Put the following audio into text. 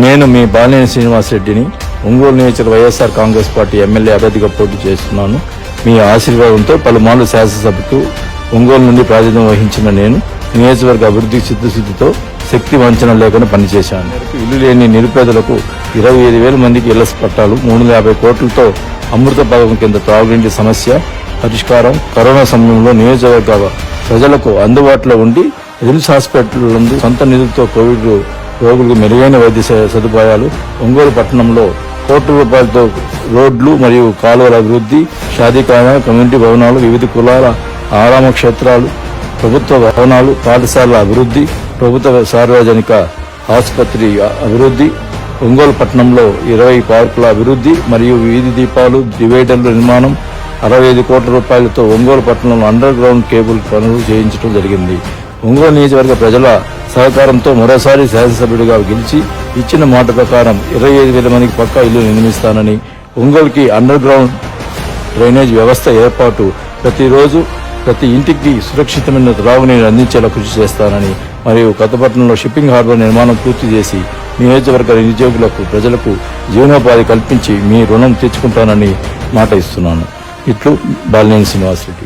నేను మీ బాలినేని శ్రీనివాసరెడ్డిని ఒంగోలు నియోజక YSR Congress party MLA అభ్యర్థిగా పోటీ చేస్తున్నాను. మీ ఆశీర్వాదంతో పలుమార్లు శాసనసభకు ఒంగోలు నుండి ప్రాతినిధ్యం వహించిన నేను నియోజకవర్గ అభివృద్ధి సిద్ధశుద్ధితో శక్తి వంచన లేకుండా పనిచేశాను. ఇల్లు లేని నిరుపేదలకు ఇరవై ఐదు వేల మందికి ఇళ్ళ పట్టాలు మూడు వందల యాభై కోట్లతో అమృత పథకం కింద త్రాగునీటి సమస్య పరిష్కారం కరోనా సమయంలో నియోజకవర్గ ప్రజలకు అందుబాటులో ఉండి రిమ్స్ హాస్పిటల్ నందు సొంత నిధులతో కోవిడ్ రోగులకు మెరుగైన వైద్య స- సదుపాయాలు. ఒంగోలు పట్టణంలో కోట్ల రూపాయలతో రోడ్లు మరియు కాలువల అభివృద్ధి షాదీకారణ కమ్యూనిటీ భవనాలు వివిధ కులాల ఆరామ క్షేత్రాలు ప్రభుత్వ భవనాలు పాఠశాలల అభివృద్ధి ప్రభుత్వ సార్వజనిక ఆసుపత్రి అభివృద్ధి ఒంగోలు పట్టణంలో ఇరవై పార్కుల అభివృద్ధి మరియు వీధి దీపాలు డివైడర్ల నిర్మాణం అరవై ఐదు కోట్ల రూపాయలతో ఒంగోలు పట్టణంలో అండర్ గ్రౌండ్ కేబుల్ పనులు చేయించడం జరిగింది. ఒంగోలు నియోజకవర్గ ప్రజల సహకారంతో మరోసారి శాసనసభ్యుడిగా గెలిచి ఇచ్చిన మాట ప్రకారం ఇరవై ఐదు వేల మందికి పక్కా ఇల్లు నిర్మిస్తానని ఒంగోలుకి అండర్ గ్రౌండ్ డ్రైనేజ్ వ్యవస్థ ఏర్పాటు ప్రతిరోజు ప్రతి ఇంటికి సురక్షితమైన త్రాగునీరు అందించేలా కృషి చేస్తానని మరియు కొత్తపట్నంలో షిప్పింగ్ హార్బర్ నిర్మాణం పూర్తి చేసి నియోజకవర్గ నిరుద్యోగులకు ప్రజలకు జీవనోపాధి కల్పించి మీ రుణం తెచ్చుకుంటానని మాట ఇస్తున్నాను. ఇట్లు బాలినేని శ్రీనివాసరెడ్డి.